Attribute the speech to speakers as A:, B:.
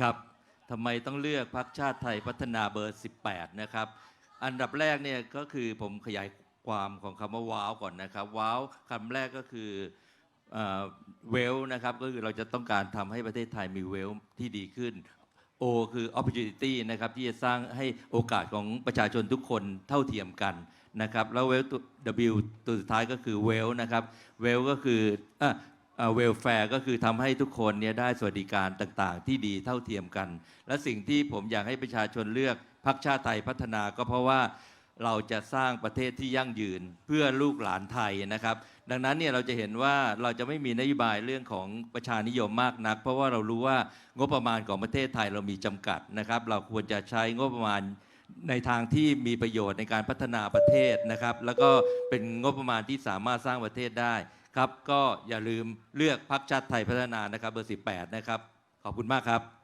A: ครับทำไมต้องเลือกพรรคชาติไทยพัฒนาเบอร์ 18 นะครับ อันดับแรกเนี่ยก็คือผมขยายความของคำว่าว้าวก่อนนะครับ ว้าวคำแรกก็คือเวลนะครับก็คือเราจะต้องการทำให้ประเทศไทยมีเวลที่ดีขึ้น O คือ opportunity นะครับที่จะสร้างให้โอกาสของประชาชนทุกคนเท่าเทียมกันนะครับแล้ว well ตัวตัวสุดท้ายก็คือ well นะครับ well ก็คือ เวลแฟร์ก็คือทำให้ทุกคนเนี่ยได้สวัสดิการต่างๆ ที่ดีเท่าเทียมกัน และสิ่งที่ผมอยากให้ประชาชนเลือกพรรคชาติไทยพัฒนาก็เพราะว่าเราจะสร้างประเทศที่ยั่งยืนเพื่อลูกหลานไทยนะครับ ดังนั้นเนี่ยเราจะเห็นว่าเราจะไม่มีนโยบายเรื่องของประชานิยมมากนัก เพราะว่าเรารู้ว่างบประมาณของประเทศไทยเรามีจำกัดนะครับ เราควรจะใช้งบประมาณในทางที่มีประโยชน์ในการพัฒนาประเทศนะครับ แล้วก็เป็นงบประมาณที่สามารถสร้างประเทศได้ ครับก็อย่าลืมเลือกพรรคชาติไทยพัฒนานะครับเบอร์ 18 นะครับ ขอบคุณมากครับ